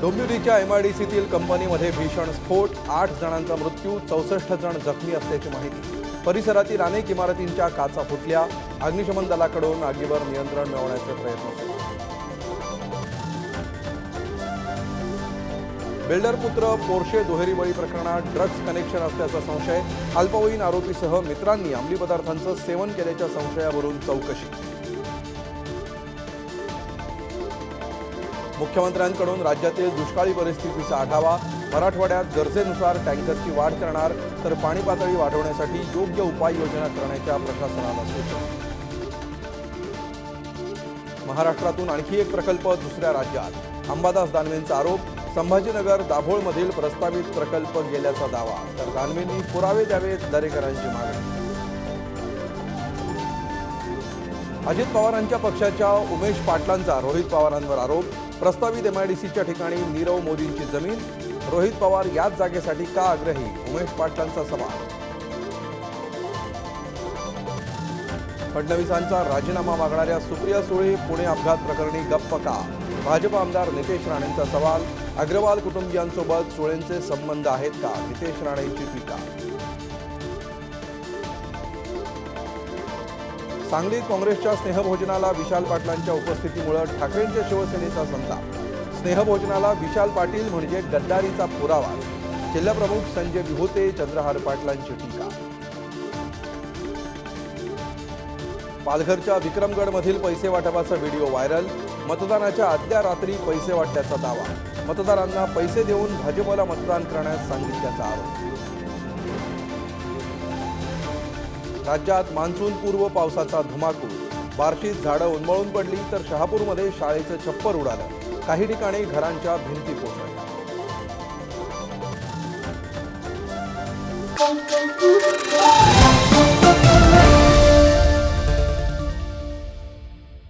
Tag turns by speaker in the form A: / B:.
A: डोंबिवलीच्या एमआयडीसीतील कंपनीमध्ये भीषण स्फोट आठ जणांचा मृत्यू चौसष्ट जण जखमी असल्याची माहिती. परिसरातील अनेक इमारतींच्या काचा फुटल्या. अग्निशमन दलाकडून आगीवर नियंत्रण मिळवण्याचे प्रयत्न सुरू. बिल्डर पुत्र पोर्शे दुहेरी बळी प्रकरणात ड्रग्ज कनेक्शन असल्याचा संशय. अल्पवयीन आरोपीसह मित्रांनी अंमली पदार्थांचं सेवन केल्याच्या संशयावरून चौकशी. मुख्यमंत्र्यांकडून राज्यातील दुष्काळी परिस्थितीचा आढावा मराठवाड्यात गरजेनुसार टँकरची वाढ करणार तर पाणी पातळी वाढवण्यासाठी योग्य उपाययोजना करण्याच्या प्रशासनाला सूचना. महाराष्ट्रातून आणखी एक प्रकल्प दुसऱ्या राज्यात. अंबादास दानवेंचा आरोप संभाजीनगर दाभोळमधील प्रस्तावित प्रकल्प गेल्याचा दावा तर दानवेंनी पुरावे द्यावेत दरेकरांची मागणी. अजित पवारांच्या पक्षाच्या उमेश पाटलांचा रोहित पवारांवर आरोप प्रस्तावित एमआयडीसीच्या ठिकाणी नीरव मोदींची जमीन रोहित पवार याच जागेसाठी का आग्रही? उमेश पाटलांचा सवाल. फडणवीसांचा राजीनामा मागणाऱ्या सुप्रिया सुळे पुणे अपघात प्रकरणी गप्प का? भाजप आमदार नितेश राणेंचा सवाल. अग्रवाल कुटुंबियांसोबत सुळेंचे संबंध आहेत का? नितेश राणेंची टीका. सांगलीत काँग्रेसच्या स्नेहभोजनाला विशाल पाटलांच्या उपस्थितीमुळे ठाकरेंच्या शिवसेनेचा संताप. स्नेहभोजनाला विशाल पाटील म्हणजे गद्दारीचा पुरावा. जिल्हाप्रमुख संजय विभूते चंद्रहार पाटलांची टीका. पालघरच्या विक्रमगडमधील पैसे वाटपाचा व्हिडिओ व्हायरल. मतदानाच्या आदल्या रात्री पैसे वाटल्याचा दावा. मतदारांना पैसे देऊन भाजपला मतदान करण्यास सांगितल्याचा आरोप. राज्यात मान्सून पूर्व पावसाचा धुमाकूळ. बार्शीत झाडं उन्मळून पडली तर शहापूरमध्ये शाळेचं छप्पर उडालं. काही ठिकाणी घरांच्या भिंती कोसळल्या.